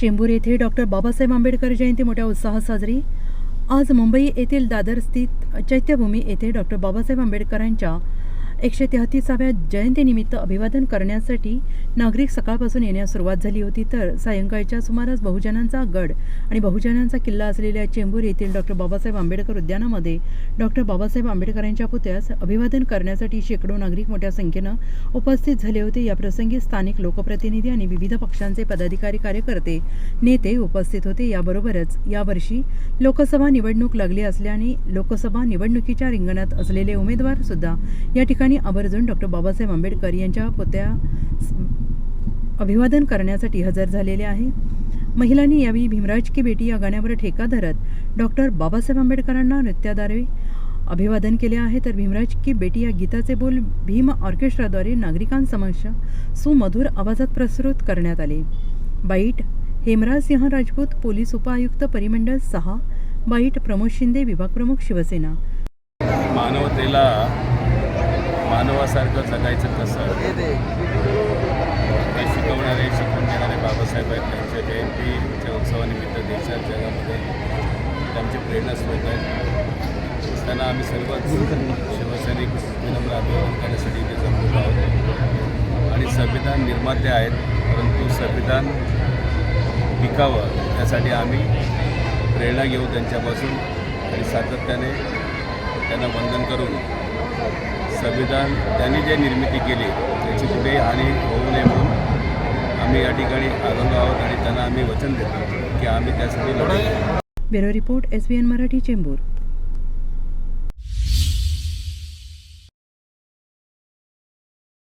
चेंबूर येथे डॉक्टर बाबासाहेब आंबेडकर जयंती मोठ्या उत्साहात साजरी. आज मुंबई येथील दादर स्थित चैत्यभूमी येथे डॉक्टर बाबासाहेब आंबेडकरांच्या एकशे तेहतीसाव्या जयंतीनिमित्त अभिवादन करण्यासाठी नागरिक सकाळपासून येण्यास सुरुवात झाली होती. तर सायंकाळच्या सुमारास बहुजनांचा गड आणि बहुजनांचा किल्ला असलेल्या चेंबूर येथील डॉक्टर बाबासाहेब आंबेडकर उद्यानामध्ये डॉक्टर बाबासाहेब आंबेडकरांच्या पुतळ्यास अभिवादन करण्यासाठी शेकडो नागरिक मोठ्या संख्येनं उपस्थित झाले होते. याप्रसंगी स्थानिक लोकप्रतिनिधी आणि विविध पक्षांचे पदाधिकारी कार्यकर्ते नेते उपस्थित होते. याबरोबरच यावर्षी लोकसभा निवडणूक लागली असल्याने लोकसभा निवडणुकीच्या रिंगणात असलेले उमेदवार सुद्धा या ठिकाणी आवर्जून डॉक्टर बाबासाहेब आंबेडकर यांच्या पोत्या अभिवादन करण्यासाठी हजर झालेले आहे. महिलांनी यावेळी भीमराज की बेटी या गाण्यावर ठेका धरत डॉक्टर बाबासाहेब आंबेडकरांना नृत्याद्वारे अभिवादन केले आहे. तर भीमराज की बेटी या गीताचे बोल भीम ऑर्केस्ट्राद्वारे नागरिकांसमक्ष सुमधुर आवाजात प्रसृत करण्यात आले. बाईट हेमराज सिंह राजपूत पोलीस उपआयुक्त परिमंडळ सहा बाईट प्रमोद शिंदे विभाग प्रमुख शिवसेना. मानवतेला मानवासारखं जगायचं कसं? हे शिकवणारे शिकवून देणारे बाबासाहेब आहेत त्यांच्या जयंतीच्या उत्सवानिमित्त देशात जगामध्ये त्यांचे प्रेरणास्रोत आहेत. त्यांना आम्ही सर्वच शिवसैनिक विनम्र अभिवादन करण्यासाठी इथे जमलेलो आहोत. आणि संविधान निर्माते आहेत परंतु संविधान टिकावं त्यासाठी आम्ही प्रेरणा घेऊ त्यांच्यापासून आणि सातत्याने त्यांना वंदन करून संविधान त्यांनी जे निर्मिती केली त्याची कुठेही हानी होऊ नये म्हणून आम्ही या ठिकाणी आनंद आहोत आणि त्यांना आम्ही वचन देतो की आम्ही त्यासाठी लढू bureau report S B N Marathi Chembur.